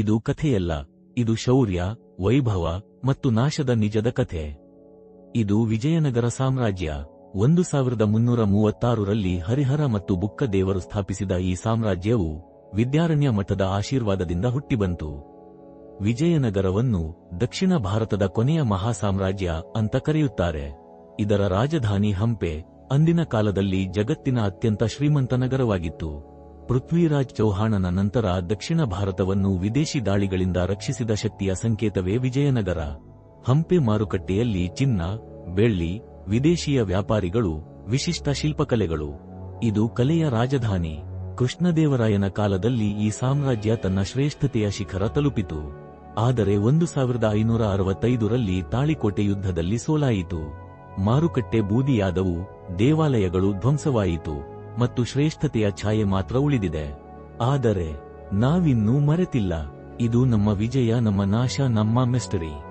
ಇದು ಕಥೆಯಲ್ಲ, ಇದು ಶೌರ್ಯ, ವೈಭವ ಮತ್ತು ನಾಶದ ನಿಜದ ಕಥೆ. ಇದು ವಿಜಯನಗರ ಸಾಮ್ರಾಜ್ಯ, ಒಂದು ಸಾವಿರದ ಮುನ್ನೂರ ಮೂವತ್ತಾರರಲ್ಲಿ ಹರಿಹರ ಮತ್ತು ಬುಕ್ಕ ದೇವರು ಸ್ಥಾಪಿಸಿದ ಈ ಸಾಮ್ರಾಜ್ಯವು ವಿದ್ಯಾರಣ್ಯ ಮಠದ ಆಶೀರ್ವಾದದಿಂದ ಹುಟ್ಟಿಬಂತು. ವಿಜಯನಗರವನ್ನು ದಕ್ಷಿಣ ಭಾರತದ ಕೊನೆಯ ಮಹಾಸಾಮ್ರಾಜ್ಯ ಅಂತ ಕರೆಯುತ್ತಾರೆ. ಇದರ ರಾಜಧಾನಿ ಹಂಪೆ, ಅಂದಿನ ಕಾಲದಲ್ಲಿ ಜಗತ್ತಿನ ಅತ್ಯಂತ ಶ್ರೀಮಂತ ನಗರವಾಗಿತ್ತು. ಪೃಥ್ವಿರಾಜ್ ಚೌಹಾಣನ ನಂತರ ದಕ್ಷಿಣ ಭಾರತವನ್ನು ವಿದೇಶಿ ದಾಳಿಗಳಿಂದ ರಕ್ಷಿಸಿದ ಶಕ್ತಿಯ ಸಂಕೇತವೇ ವಿಜಯನಗರ. ಹಂಪೆ ಮಾರುಕಟ್ಟೆಯಲ್ಲಿ ಚಿನ್ನ, ಬೆಳ್ಳಿ, ವಿದೇಶೀಯ ವ್ಯಾಪಾರಿಗಳು, ವಿಶಿಷ್ಟ ಶಿಲ್ಪಕಲೆಗಳು. ಇದು ಕಲೆಯ ರಾಜಧಾನಿ. ಕೃಷ್ಣದೇವರಾಯನ ಕಾಲದಲ್ಲಿ ಈ ಸಾಮ್ರಾಜ್ಯ ತನ್ನ ಶ್ರೇಷ್ಠತೆಯ ಶಿಖರ ತಲುಪಿತು. ಆದರೆ ಒಂದು ಸಾವಿರದ ಐನೂರ ಅರವತ್ತೈದರಲ್ಲಿ ತಾಳಿಕೋಟೆ ಯುದ್ಧದಲ್ಲಿ ಸೋಲಾಯಿತು. ಮಾರುಕಟ್ಟೆ ಬೂದಿಯಾದವು, ದೇವಾಲಯಗಳು ಧ್ವಂಸವಾಯಿತು. ಮತ್ತು ಶ್ರೇಷ್ಠತೆಯ ಛಾಯೆ ಮಾತ್ರ ಉಳಿದಿದೆ. ಆದರೆ ನಾವಿನ್ನೂ ಮರೆತಿಲ್ಲ. ಇದು ನಮ್ಮ ವಿಜಯ, ನಮ್ಮ ನಾಶ, ನಮ್ಮ ಮಿಸ್ಟರಿ